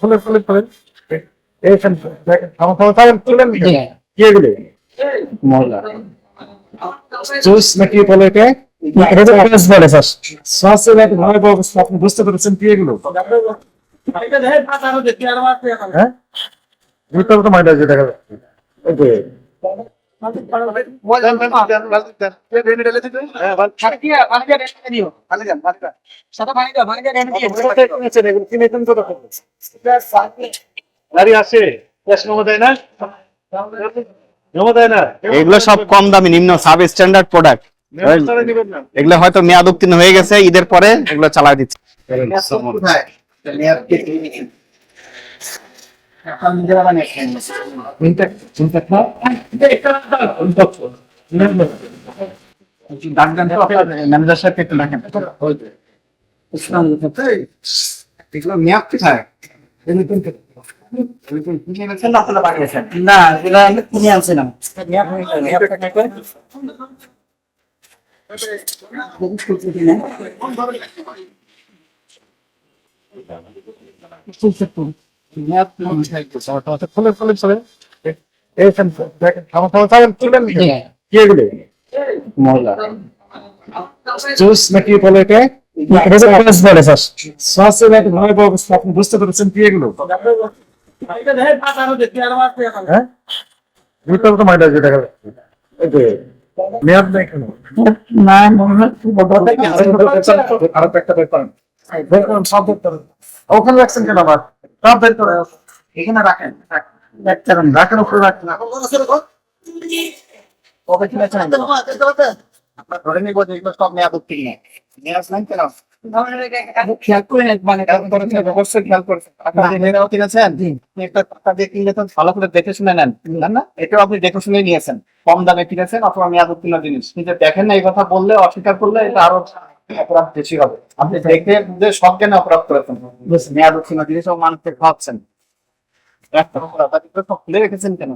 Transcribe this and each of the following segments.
ফুলে ফুলে ফুলে। এইখান আমার খাওয়া খাবেন তুলেন কি এগুলো? জুস নাকি বলে এটা? অবস্থা আপনি বুঝতে পেরেছেন কি এগুলো? হ্যাঁ? দেখা যাচ্ছে। এগুলো সব কম দামি নিম্ন সাব স্ট্যান্ডার্ড প্রোডাক্ট ব্যবস্থাটা নিবেন না। এগুলো হয়তো মেয়াদ উত্তীর্ণ হয়ে গেছে ঈদের পরে এগুলো চালাই দিচ্ছে। ম্যানেজার সাহেবকে একটু এগুলো মেয়াদ কোথায় না আমি কিনে আনছিলাম জুস নাকি বলে এটা আপনি বুঝতে পেরেছেন কি এগুলো হ্যাঁ ওখানে রাখছেন কেন আবার সব বের করে এখানে রাখেন রাখেন রাখেন উপরে রাখেন। ওকে ঠিক আছে। ধরে নিব যে এগুলো সব মেয়াদ উত্তীর্ণ মেয়াদ নাই কেন খেয়াল করে মানে অবশ্যই খেয়াল করেছেন আপনার ঠিক আছেন একটা টাকা দিয়ে কিনলে তো ভালো করে দেখে শুনে নেন না? এটাও আপনি দেখে শুনে নিয়েছেন। কম দামে কিনেছেন অথবা মেয়াদ উত্তীর্ণ জিনিস। কিন্তু দেখেন না এই কথা বললে অস্বীকার করলে এটা আরও অপরাধ বেশি হবে। আপনি দেখে বুঝে সব জ্ঞানে অপরাধ করেছেন মেয়াদ মানুষকে খাওয়াচ্ছেন একটা অপরাধ আপনি তো খুলে রেখেছেন কেন?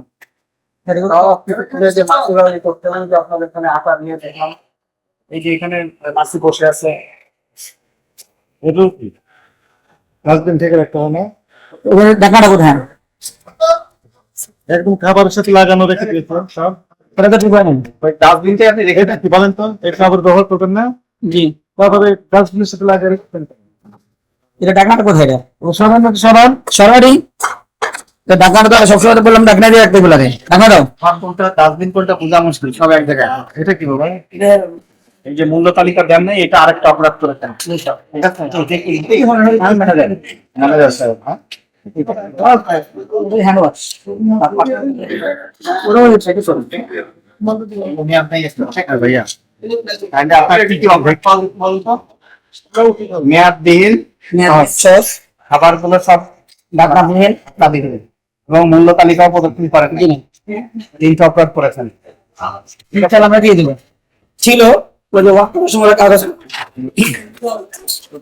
যে যে এই যে এখানে মাসি বসে আছে। এগুলো কি? ডাস্টবিন থেকে রাখতে হবে না ওখানে দেখাটা কোথায়? একদম খাবারের সাথে লাগানো রেখে দিয়েছেন সব। ওটা তো ঠিক হয় নাই। ওই ডাস্টবিনটা আপনি রেখে বলেন তো? এই খাবার ব্যবহার করবেন না? জি। তারপরে ডাস্টবিনের সাথে লাগিয়ে রেখেছেন এটা ডাকনাটা কোথায় এটা ও সরান সরান সরকারি তো ডাকনাটা তো সবসময় বললাম ডাকনা দিয়ে রাখতে বলে ডাকনা দাও। কোনটা ডাস্টবিন কোনটা বোঝা মুশকিল সব এক জায়গায়। এটা কি বাবা? এই যে মূল্য তালিকা দেন নাই এটা আরেকটা অপরাধ করেছেন ঠিক আছে? এটা কি- এই ধরনের ম্যানেজার ম্যানেজার সাহেব হ্যাঁ? আপনি হ্যাঁ, ভাইয়া। তাহলে আপনার কি কি অপরাধ বলুন তো মেয়াদবিহীন সস খাবারগুলো সব এবং মূল্য তালিকাও প্রদর্শন করেন। তিনটা অপরাধ করেছেন। আমরা দিয়ে দিব। ছিল ওই যে সময় কাগজ।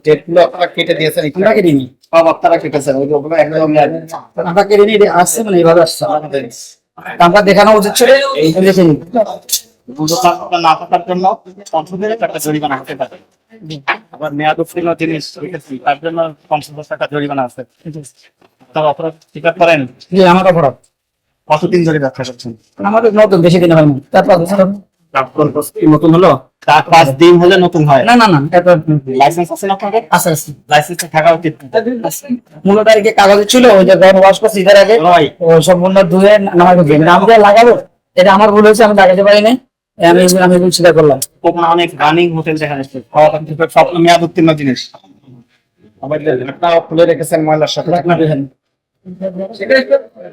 ডেটগুলো আপনারা কেটে দিয়েছেন আমরা সব আপনারা কেটেছেন। ওইগুলো একদম আমরা আসছে মানে এইভাবে আসছে। আমরা দেখানো উচিত ছিল এই দেখে নিই মূল্য না থাকার জন্য পঞ্চাশ হাজার টাকা জরিমানা হতে পারে। আবার মেয়াদ উত্তীর্ণ জিনিস তার জন্য পঞ্চাশ হাজার টাকা জরিমানা আছে। তার অপরাধ স্বীকার করেন? জি আমার অপরাধ। কতদিন ধরে ব্যবসা করছেন? আমাদের নতুন বেশি দিন হয়নি। তারপর নতুন হলো? পাঁচ দিন হলে নতুন হয়? না না না লাইসেন্স আছে না আপনাদের? আস্তে আস্তে লাইসেন্স থাকা উচিত। কাগজ ছিল ওই যে যখন ওয়াশ করছি ঈদের আগে সম্পূর্ণ ধুয়ে নামাই লাগাবো এটা আমার ভুল হয়েছে আমি লাগাতে পারি নাই। আমি আমি করলাম ওখানে অনেক রানিং হোটেল দেখা যাচ্ছে খাওয়া দাওয়া সব মেয়াদ উত্তীর্ণ জিনিস। আবার একটা খুলে রেখেছেন ময়লার সাথে। রাখনা দেখেন।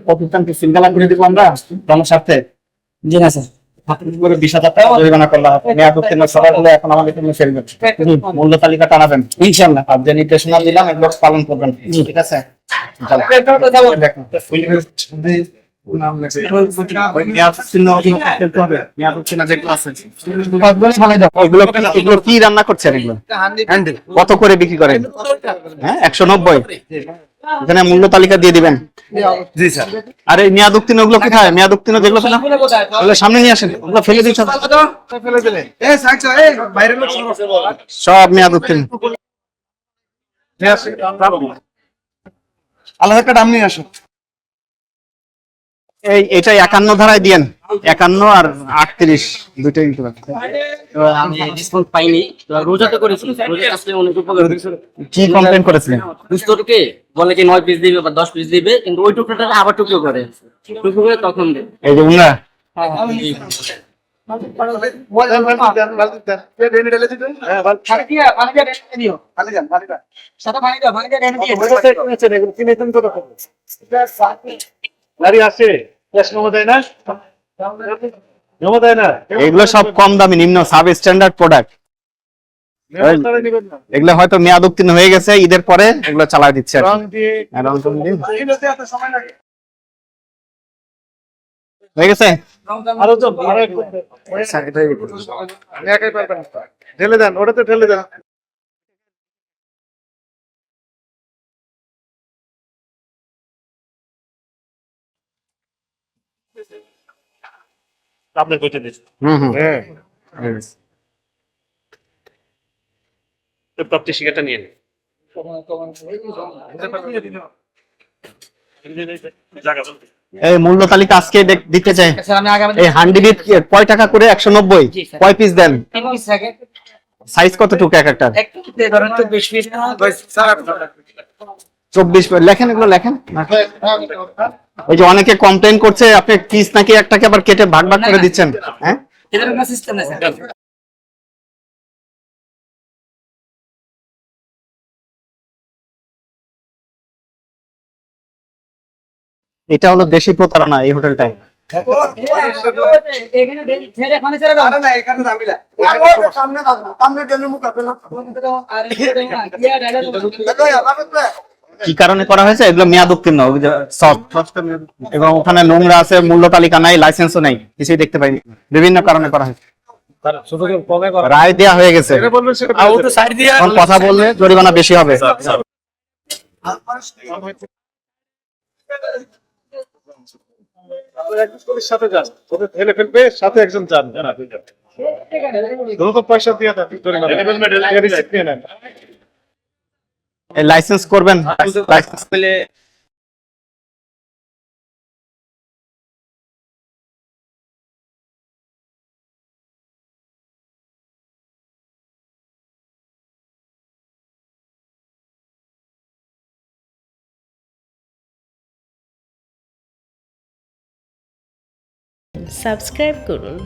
প্রতিষ্ঠানকে সিঙ্গালা করে দিব আমরা জনস্বার্থে জি না স্যার। মূল্য তালিকা টানাবেন। ইনশাল্লাহ। আর যে নির্দেশনা দিলাম এগুলো পালন করবেন। ঠিক আছে? কি- রান্না করছেন এগুলো? কত করে বিক্রি করেন? হ্যাঁ একশো নব্বই। এখানে মূল্য তালিকা দিয়ে দিবেন। জি স্যার। আর এই মেয়াদ উত্তীর্ণ ওগুলো কোথায়? মেয়াদ উত্তীর্ণ যেগুলো ফেলা। ওগুলো সামনে নিয়ে আসেন। ওগুলো ফেলে দিচ্ছ সব মেয়াদ উত্তীর্ণ। আলাদা একটা ডাম নিয়ে আসো। এই এটা একান্ন ধারায় দিয়েন। একান্ন আর আটত্রিশ দুইটাই। এবার আমি ডিসকাউন্ট পাইনি। এবার রোজাতে করেছি। অনেক কি কমপ্লেন করেছিলেন? দুস্তরকে বলে কি নয় পিস দিবে বা দশ পিস দিবে কিন্তু ওই টুকরোটা আবার টুকরো করে। টুকরো করে তখন এই যে উনারা গাড়ি আসে ক্যাশ জমা দেয় না? জমা দেয় না? এগুলো সব কম দামি নিম্ন সাব স্ট্যান্ডার্ড প্রোডাক্ট এগুলো হয়তো মেয়াদ উত্তীর্ণ হয়ে গেছে ঈদের পরে এগুলো চালাই দিচ্ছে হ্যাঁ, হয়ে গেছে? আরও তো। ঢেলে দেন ওটাতে ঢেলে দেন। আপনার কইতে দিচ্ছি হ্যাঁ। প্রাপ্তি শিকারটা নিয়ে নিন। এই মূল্য তালিকা আজকে দিতে চাই। আমি আগামী এই হান্ডি বিট কয় টাকা করে? একশো নব্বই। কয় পিস দেন? সাইজ কতটুকু এক একটা? চব্বিশ লেখেন এগুলো লেখেন। ওই যে অনেকে কমপ্লেন করছে আপনি পিস নাকি একটাকে আবার কেটে ভাগ ভাগ করে দিচ্ছেন হ্যাঁ? সিস্টেম এটা হলো দেশি প্রতারণা এই না সামনে সামনে কি কারণে করা হয়েছে? এগুলো মেয়াদ উত্তীর্ণ এবং ওখানে নোংরা আছে, মূল্য তালিকা নাই লাইসেন্সও নাই, কিছুই দেখতে পাইনি। বিভিন্ন কারণে করা হয়েছে। রায় দেয়া হয়ে গেছে। কথা বললে জরিমানা বেশি হবে। সাথে যান ওদের ঠেলে ফেলবে সাথে একজন যান। জানা পয়সা দিয়ে লাইসেন্স করবেন? লাইসেন্স পেলে সাবস্ক্রাইব করুন।